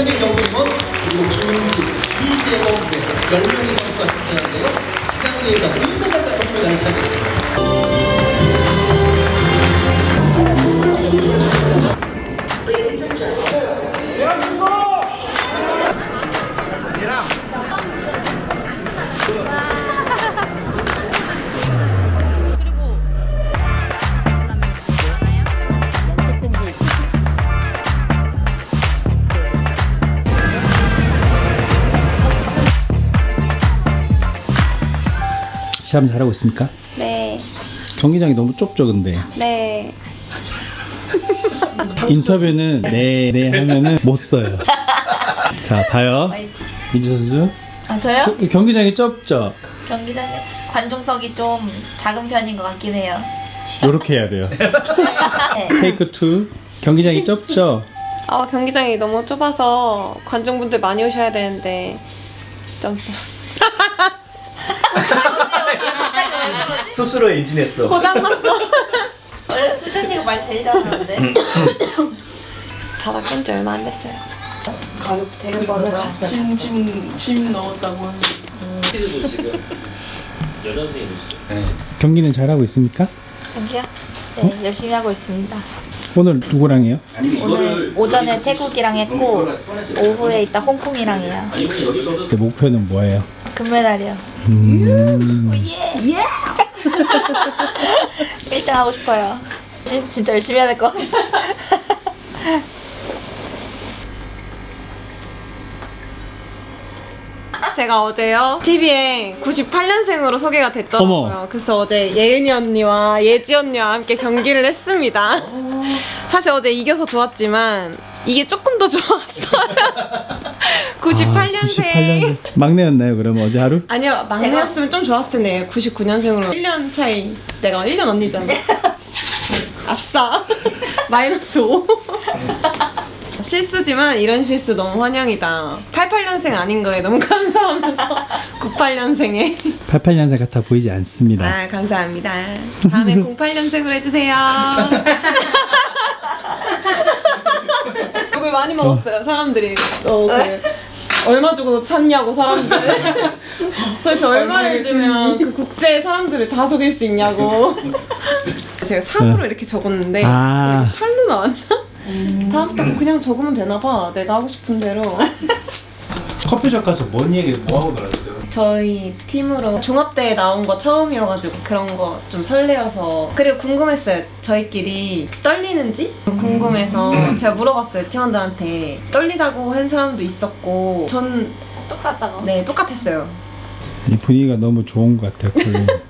10명의 경기원 그리고 조은진, 이재범 등 10명의 선수가 출전하는데요. 시간 내에서 은메달과 동메달을 차지했습니다. 시합 잘하고 있습니까? 네, 경기장이 너무 좁죠, 근데. 네. 인터뷰는 네, 네 하면은 못 써요. 자, 봐요. 민주 선수. 아 저요? 그 경기장이 좁죠? 경기장에 관중석이 좀 작은 편인 것 같긴 해요. 요렇게 해야 돼요. 네. 테이크 2. 경기장이 좁죠? 아, 경기장이 너무 좁아서 관중분들 많이 오셔야 되는데 점점 스스로 엔진했어. 고장났어. 원래 수정이가 말 제일 잘하는데. 자다 깬 지 얼마 안 됐어요. 가격 되게 많아요. 짐, 짐, 짐 넣었다고 하는데. 경기는 잘하고 있습니까? 경기요? 네, 열심히 하고 있습니다. 오늘 누구랑 해요? 오늘 오전에 태국이랑 했고 오후에 이따 홍콩이랑 해요. 네, 목표는 뭐예요? 금메달이요. 음, 예! 1등 하고 싶어요. 진- 진짜 열심히 해야 될 것 같아. 제가 어제요 TV에 98년생으로 소개가 됐더라고요. 어머. 그래서 어제 예은이 언니와 예지 언니와 함께 경기를 했습니다. 사실 어제 이겨서 좋았지만 이게 조금 더 좋았어요. 98년생. 98년생. 막내였나요, 그럼 어제 하루? 아니요 막내였으면 좀 좋았을 텐데 99년생으로 1년 차이 내가 1년 언니잖아 아싸 마이너스 5 실수지만 이런 실수 너무 환영이다 88년생 아닌 거에 너무 감사하면서 98년생에 88년생 같아 보이지 않습니다. 아 감사합니다 다음에 08년생으로 해주세요 욕을 많이 먹었어요 사람들이. 어 그래 얼마 주고 샀냐고 사람들. 도대체 얼마를 주면 그 국제 사람들을 다 속일 수 있냐고. 제가 3으로 이렇게 적었는데 아. 8로 나왔나? 다음부터 뭐 그냥 적으면 되나 봐. 내가 하고 싶은 대로 커피숍 가서 뭔 얘기, 뭐 하고 놀았어요? 저희 팀으로 종합대회 나온 거 처음이어가지고 그런 거 좀 설레어서 그리고 궁금했어요 저희끼리 떨리는지 궁금해서 제가 물어봤어요 팀원들한테 떨리다고 한 사람도 있었고 전 똑같다고. 네 똑같았어요 이 분위기가 너무 좋은 것 같아요.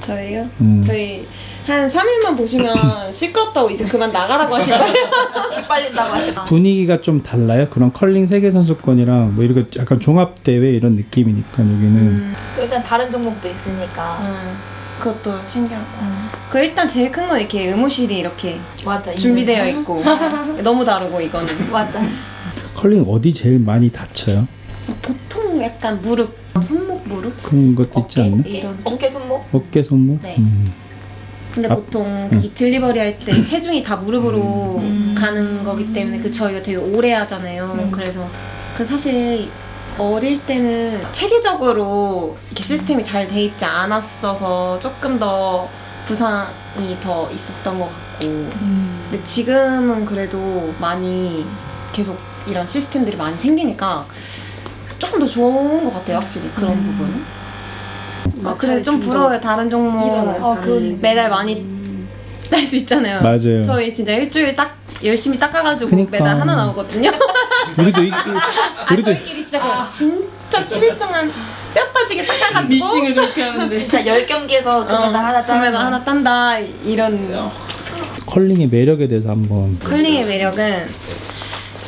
저희요? 음. 저희 한 3일만 보시면 시끄럽다고 이제 그만 나가라고 하실 거예요 기빨린다고 하시고. 분위기가 좀 달라요? 그런 컬링 세계 선수권이랑 뭐 이렇게 약간 종합 대회 이런 느낌이니까 여기는 일단 다른 종목도 있으니까. 음, 그것도 신기하다 그 일단 제일 큰 건 이렇게 의무실이 이렇게 맞아. 준비되어 있고 너무 다르고 이거는 맞아. 컬링 어디 제일 많이 다쳐요? 보통 약간 무릎, 손목 무릎 그런 것도 있지 않나? 이런 쪽. 어깨 손목? 어깨 손목? 네. 음. 근데 아, 보통 음. 이 딜리버리 할 때 체중이 다 무릎으로 음. 가는 거기 때문에 그 저희가 되게 오래 하잖아요. 음. 그래서 그 사실 어릴 때는 체계적으로 이렇게 시스템이 잘 돼 있지 않았어서 조금 더 부상이 더 있었던 것 같고 근데 지금은 그래도 많이 계속 이런 시스템들이 많이 생기니까 조금 더 좋은 것 같아요 확실히 그런 음. 부분은 아, 근데 좀 부러워요. 다른 종목. 어, 그 메달 많이 딸 수 있잖아요. 맞아요. 저희 진짜 일주일 딱 열심히 닦아가지고 그니까. 메달 하나 나오거든요. 우리도 이, 아 우리도 저희끼리 진짜 그래요. 진짜 7일 동안 뼈 빠지게 닦아가지고 미싱을 그렇게 하는데. 진짜 10경기에서 금메달 하나 따는 금메달 하나 딴다. 이런. 컬링의 매력에 대해서 한번. 컬링의 매력은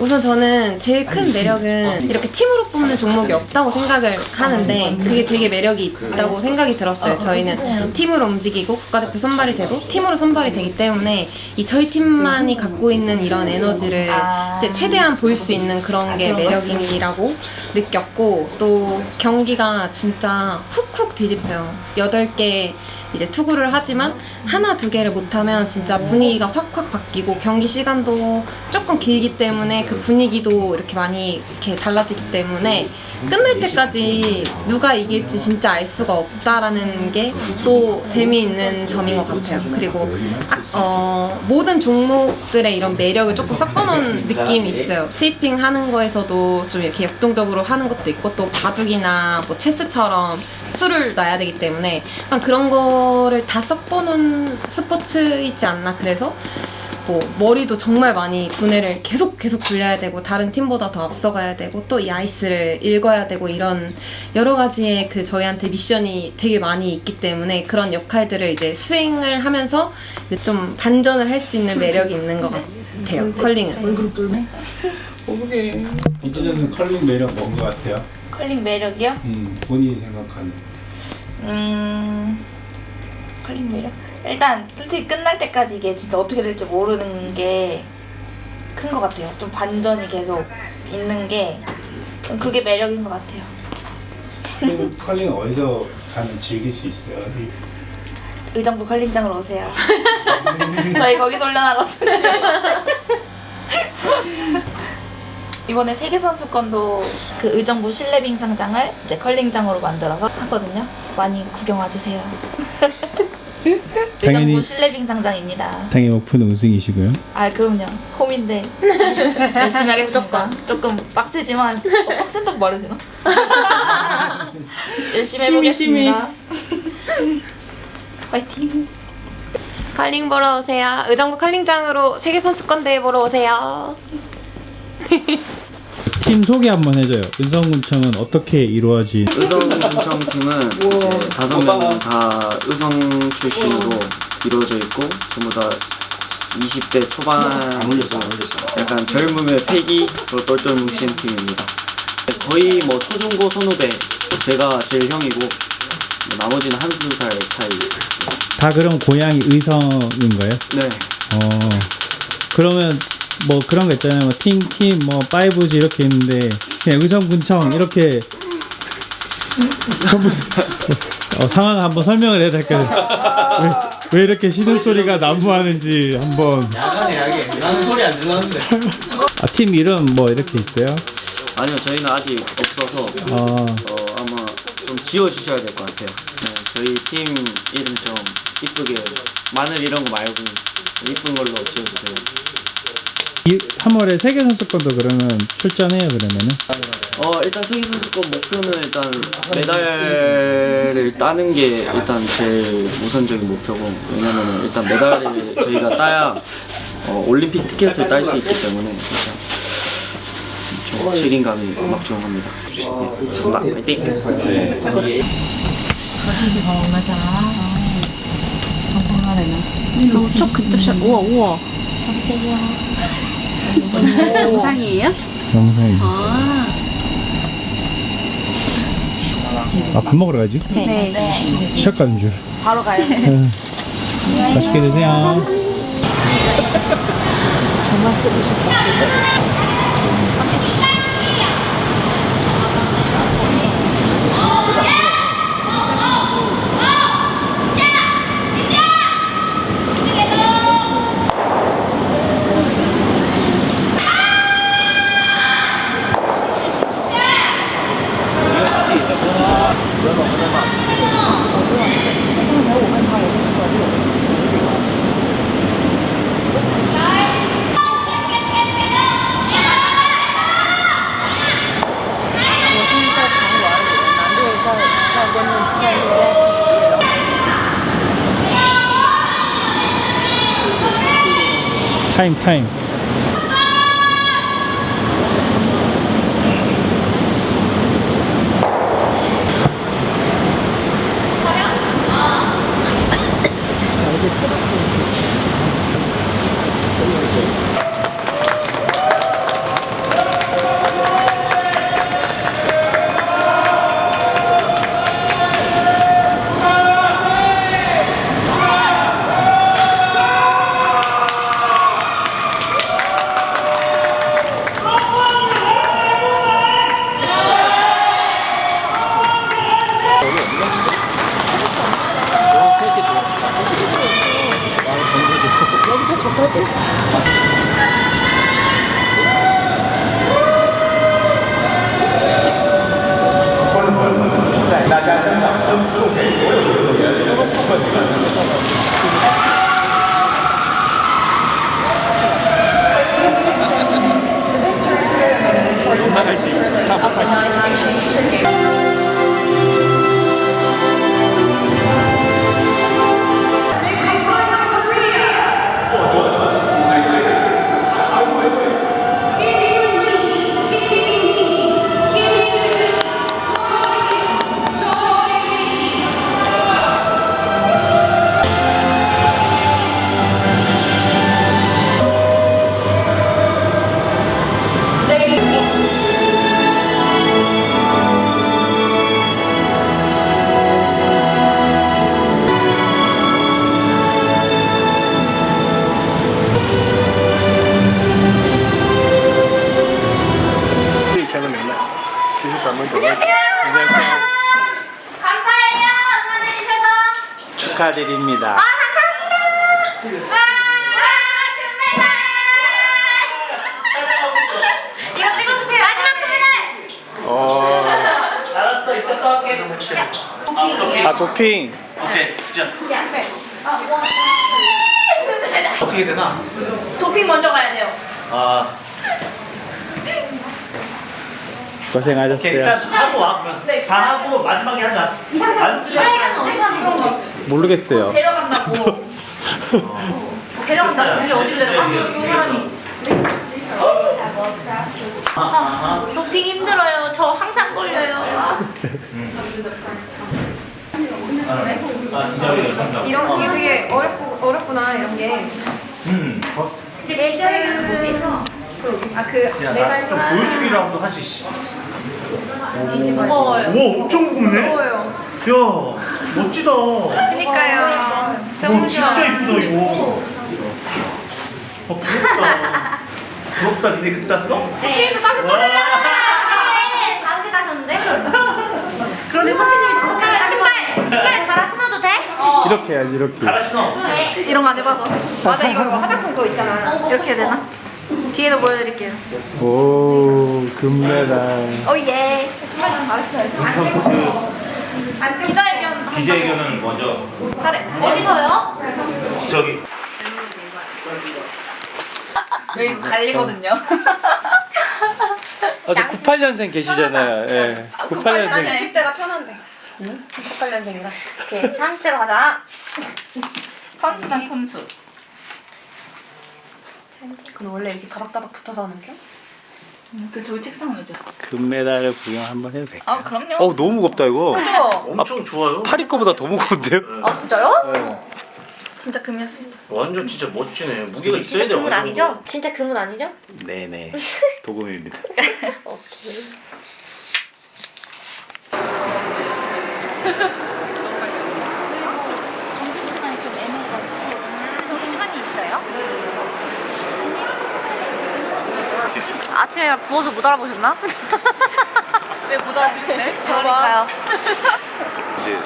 우선 저는 제일 큰 매력은 이렇게 팀으로 뽑는 종목이 없다고 생각을 하는데 그게 되게 매력이 있다고 생각이 들었어요. 저희는. 팀으로 움직이고 국가대표 선발이 되고 팀으로 선발이 되기 때문에 이 저희 팀만이 갖고 있는 이런 에너지를 이제 최대한 볼수 있는 그런 게 매력이라고 느꼈고 또 경기가 진짜 훅훅 뒤집혀요. 8개 이제 투구를 하지만 하나 두 개를 못하면 진짜 분위기가 확확 바뀌고 경기 시간도 조금 길기 때문에 그 분위기도 이렇게 많이 이렇게 달라지기 때문에 끝날 때까지 누가 이길지 진짜 알 수가 없다라는 게 또 재미있는 점인 것 같아요. 그리고 아, 어, 모든 종목들의 이런 매력을 조금 섞어놓은 느낌이 있어요. 스위핑 하는 거에서도 좀 이렇게 역동적으로 하는 것도 있고 또 바둑이나 뭐 체스처럼 수를 놔야 되기 때문에 그런 거를 다 섞어놓은 스포츠이지 않나 그래서 뭐 머리도 정말 많이 두뇌를 계속 계속 굴려야 되고 다른 팀보다 더 앞서가야 되고 또 이 아이스를 읽어야 되고 이런 여러 가지의 그 저희한테 미션이 되게 많이 있기 때문에 그런 역할들을 이제 수행을 하면서 좀 반전을 할 수 있는 매력이 있는 것 같아요 컬링은 이지 선수 컬링 매력 뭔 것 같아요? 컬링 매력이요? 음, 본인이 생각하는. 음 컬링 매력? 일단 솔직히 끝날 때까지 이게 진짜 어떻게 될지 모르는 게 큰 것 같아요. 좀 반전이 계속 있는 게 좀 그게 매력인 것 같아요. 컬링, 컬링 어디서 가면 즐길 수 있어요? 의정부 컬링장으로 오세요. 저희 거기서 훈련하거든요. 이번에 세계 선수권도 그 의정부 실내 빙 상장을 이제 컬링장으로 만들어서 하거든요. 그래서 많이 구경 와주세요. 당연히- 의정부 실내 빙 상장입니다. 당연히 오픈 우승이시고요. 아 그럼요. 홈인데 열심히 하겠습니다. 조금 빡세지만 어, 빡센다고 말해도 되나? 열심히 해보겠습니다. 화이팅. 컬링 보러 오세요 의정부 컬링장으로 세계 선수권 대회 보러 오세요 팀 소개 한번 해줘요. 은성군청은 어떻게 이루어진? 의성군청 팀은 이제 다섯 명다 의성 출신으로 이루어져 있고 전부 다 20대 초반 약간 젊음의 패기로 똘똘 뭉친 팀입니다. 거의 뭐 초중고 선후배 제가 제일 형이고 뭐 나머지는 한두 살 차이. 다 그럼 고향이 의성인 거예요? 네. 어 그러면 뭐 그런 거 있잖아요. 뭐 팀, 팀, 뭐, 5G 이렇게 있는데, 그냥 의성군청 이렇게, 전부, 어, 상황 한번 설명을 해야 될까요? 왜, 왜 이렇게 신음소리가 난무하는지 한번. 야간에 야게 나는 소리 안 들렸는데 아, 팀 이름 뭐 이렇게 있어요? 아니요 저희는 아직 없어서 어, 어, 아마 좀 지어주셔야 될 것 같아요. 네, 저희 팀 이름 좀 이쁘게 마늘 이런 거 말고 좀 이쁜 걸로 지어주세요. 이, 3월에 세계 선수권도 그러면 출전해요, 그러면은? 어 일단 세계 선수권 목표는 일단 메달을 따는 게 일단 제일 우선적인 목표고 왜냐면은 일단 메달을 저희가 따야 어, 올림픽 티켓을 딸 수 있기 때문에 진짜 좀 책임감이 막중합니다. 네, 막 화이팅! 초 그집샷 우와 우와 영상이에요? 영상이. 아 아, 밥 먹으러 가지? 네. 시작 가는 줄. 바로 가요 응. 맛있게 드세요. 정말 쓰고 싶다 타임, 타임. 여기서 저까지? 또 할게 아 도핑. 오케이 주자 어떻게 되나? 도핑 먼저 가야 돼요. 아 오케이 고생하셨어요. 일단 하고 와 그러면 다 하고 마지막에 하자 안 어디서 하는 그런 거 모르겠대요. 데려간다고. 데려간다고. 우리 어디로 데려가? 이 사람이. 아, 도핑 힘들어요. 저 항상 걸려요. 아, 이런 게 되게 어렵고 어렵구나 이런 게. 음 아그 야, 나좀 보여주기라도 하지 씨. 무거워요. 오 엄청 무겁네 무거워요. 야 멋지다 그러니까요. 와 진짜 이쁘다 이거 아 부럽다 부럽다 니네 그때 땄어? 지금도 따셨잖아요. 네, 다음 게 따셨는데? 그런데 코치님이 다섯 신발, 신발 갈아 신어도 돼? 이렇게 해야지 이렇게. 갈아 신어 이런 거 안 해봐서. 맞아 이거 화장품 그거 있잖아. 이렇게 해야 되나? 뒤에도 보여드릴게요. 오 금메달. 오예. 신발 좀 갈아 신어야지. 안 끄. 기자회견 기자회견을 먼저 하래. 어디서요? 저기 여기 갈리거든요. 어제 98년생 계시잖아요. 예. 98년생. 20대가 편한데. 98년생이라. 오케이, 30대로 가자. 선수단 선수. 그건 원래 이렇게 가닥가닥 붙어서 하는 게? 그 저기 책상 오죠. 금메달을 구경 한번 해도 될까요? 아 그럼요. 어우 너무 무겁다 이거. 그죠? 엄청 좋아요 파리 거보다 더 무거운데요? 아 진짜요? 네. 진짜 금이었습니다. 완전 진짜 멋지네 무게가 있어야 진짜 돼 금은 아니죠? 진짜 금은 아니죠? 네네. 도금입니다. 오케이. 점심시간이 좀 애매해가지고 점심시간이 있어요? 아침에 부어서 못 알아보셨나? 왜못 알아보셨대? 그러니까요 이제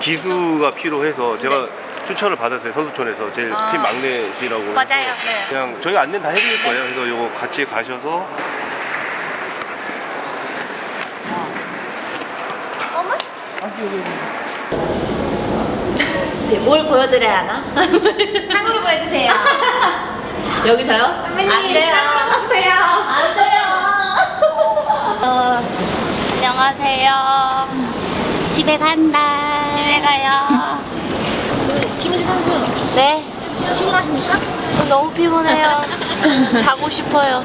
기수가 필요해서 제가 추천을 받았어요 선수촌에서 제일 아. 팀 막내시라고 맞아요 네 그냥 저희 안내 다 해드릴 거예요 그래서 요거 같이 가셔서 어머? 네, 뭘 보여드려야 하나? 상으로 보여주세요. 여기서요? 안 돼요. 서주세요. 안 돼요. 어, 안녕하세요. 집에 간다. 집에 가요. 김은지 선수. 네. 피곤하십니까? 저 너무 피곤해요. 자고 싶어요.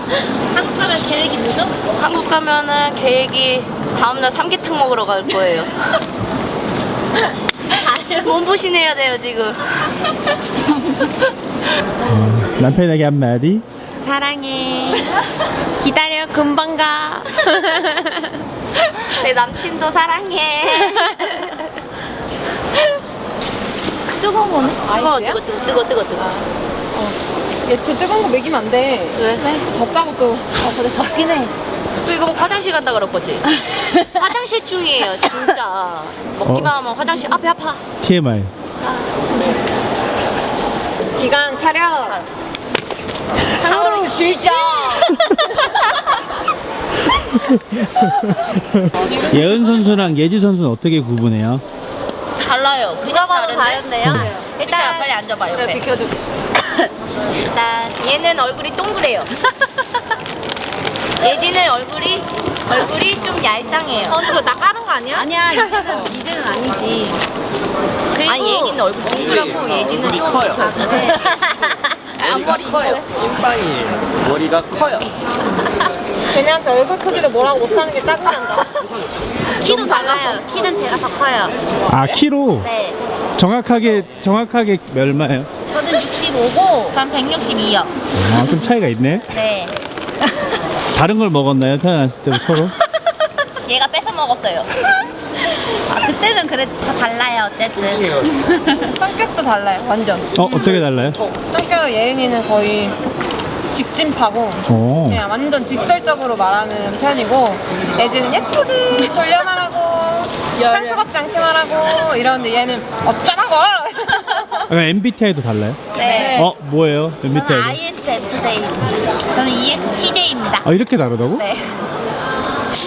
한국 가면 계획이 뭐죠? 한국 가면은 계획이 다음날 삼계탕 먹으러 갈 거예요. 몸보신 해야 돼요 지금. 남편에게 한마디. 사랑해. 기다려, 금방 가. 내 남친도 사랑해. 뜨거운 거네? 뜨거워, 뜨거, 뜨거, 뜨거, 뜨거, 뜨거. 얘쟤 뜨거운 거 먹이면 안 돼. 왜? 또 덥다고 또. 아, 그래 덥긴 해. 또 이거 뭐 화장실 간다 그럴 거지? 화장실 중이에요, 진짜. 먹기만 하면 화장실 앞에 아파. TMI. 기강 차려. 상으로 진짜. 예은 선수랑 예지 선수는 어떻게 구분해요? 달라요. 그냥 다른데요? 일단 빨리 앉아봐 옆에. 비켜줘. 일단 얘는 얼굴이 동그래요. 예지는 얼굴이 얼굴이 좀 얄쌍해요. 어, 누구 나 까는 거 아니야? 아니야, 이제는, 이제는 아니지. 그리고 아니 얘기는 얼굴 동그랗고 예지는 얼굴이 좀 커요. 작은데. 앞머리 커요. 찐빵이에요 머리가 커요 그냥 저 얼굴 크기를 뭐라고 못하는 게 짜증난다. 키도 작아요. 키는 제가 더 커요. 아 키로. 네. 정확하게 정확하게 얼마예요? 저는 65고 전 162요. 아 좀 차이가 있네. 네. 다른 걸 먹었나요 태어났을 때 서로? 얘가 뺏어 먹었어요. 아 그때는 그래 다 달라요 어쨌든. 성격도 달라요, 완전. 어 어떻게 달라요? 성격 예은이는 거의 직진파고 오. 그냥 완전 직설적으로 말하는 편이고 애지는 예쁘게 돌려 말하고 상처받지 않게 말하고 이러는데 얘는 어쩌라고 약간 MBTI도 달라요? 네. 어 뭐예요 저는 MBTI도? ISFJ. 저는 ESTJ입니다. 아 이렇게 다르다고? 네.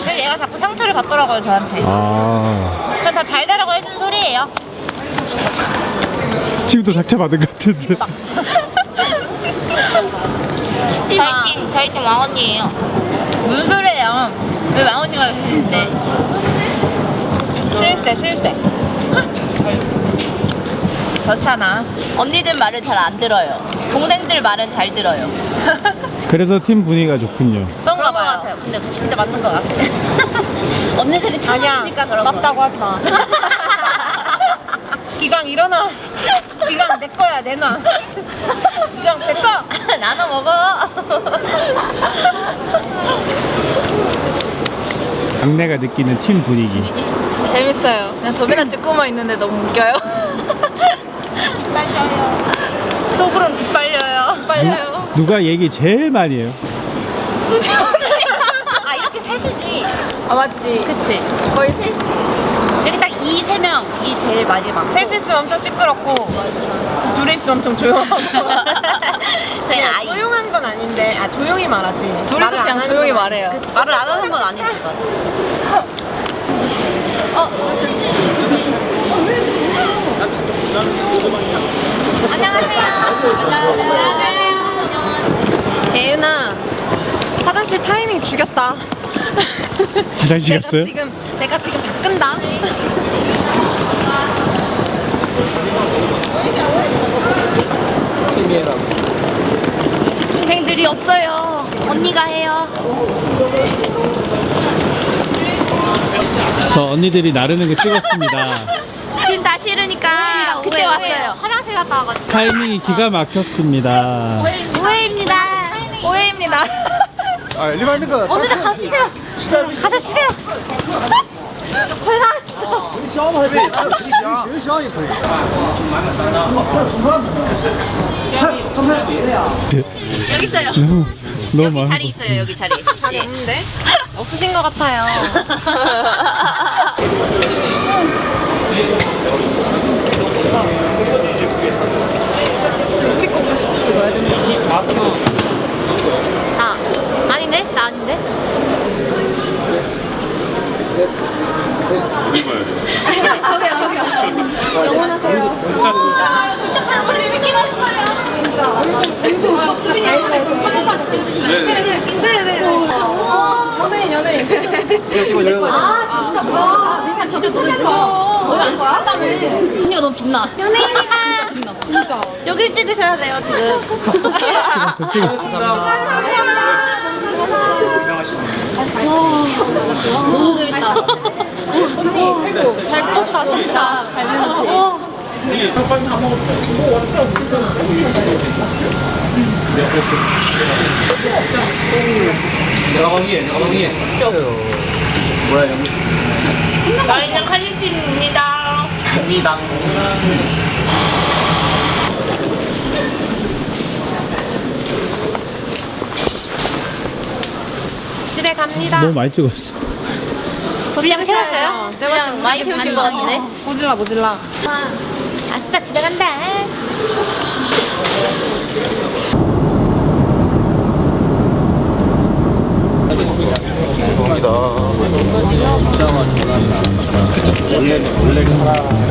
그래서 얘가 자꾸 상처를 받더라고요, 저한테. 아 전 다 잘 되라고 해준 소리예요. 지금도 상처 받은 것 같은데. 저희 팀, 저희 팀 왕언니예요. 무슨 소리예요? 왜 왕언니가 있는데? 실세 실세 그렇잖아 언니들 말은 잘 안 들어요. 동생들 말은 잘 들어요. 그래서 팀 분위기가 좋군요. 그런가 봐요. 근데 진짜 맞는 것 같아. 언니들이 아니야 참으니까 그런 거. 맞다고 하지 마 기강 일어나 기강 내 거야 내놔 기강 내거 나눠 먹어. 막내가 느끼는 팀 분위기. 재밌어요 그냥 저번에 듣고만 있는데 너무 웃겨요 기빨려요. 속으로는 기빨려요 기빨려요 누 가 얘기 제일 많이 해요? 수정 아 이렇게 셋이지. 아 맞지 그치. 거의 셋이 여기 딱 이 세 명이 제일 많이 막. 셋이 있으면 엄청 시끄럽고 둘이 있으면 엄청 조용하고 저희는 아이. 조용한 건 아닌데 아 조용히 말하지 둘이서 말을 안 그냥 하는 조용히 건 말해요. 그치. 말을 안 하는 건 아니지. 맞아. 어. 안녕하세요. 예은아 화장실 타이밍 죽였다 화장실 내가 갔어요? 지금 내가 지금 다 끈다 동생들이 없어요. 언니가 해요. 저 언니들이 나르는 거 찍었습니다. 지금 다 싫으니까 그때 왔어요. 화장실 갔다 와가지고. 타이밍이 기가 막혔습니다. 오해입니다. 오해입니다. 아 일반 거 가서 쉬세요. 가서 쉬세요. 저희가 여기 있어요. 너무 너무 많아. 자리 있어요. 여기 자리. 자리 없는데? 없으신 것 같아요 우리 거 보고 싶을 때 넣어야 되는데 아 아닌데? 나 아닌데? 저기요 저기요. 영원하세요. 진짜 우리 이렇게 왔어요. 아 진짜 뭐야? 내가 진짜 눈에 봐. 너안 찍었다며. 언니가 너무 빛나. 연예인이다. 진짜 진짜. 여기를 찍으셔야 돼요 지금. 너무 재밌다. 언니 최고. 잘 컸다 진짜. 잘 먹었어. 저희는 칼림팀입니다. 집에 갑니다 너무 많이 찍었어. 분량 채웠어요? 분량 많이 채우신 것 같은데? 모질라 모질라 아싸 집에 간다. 어.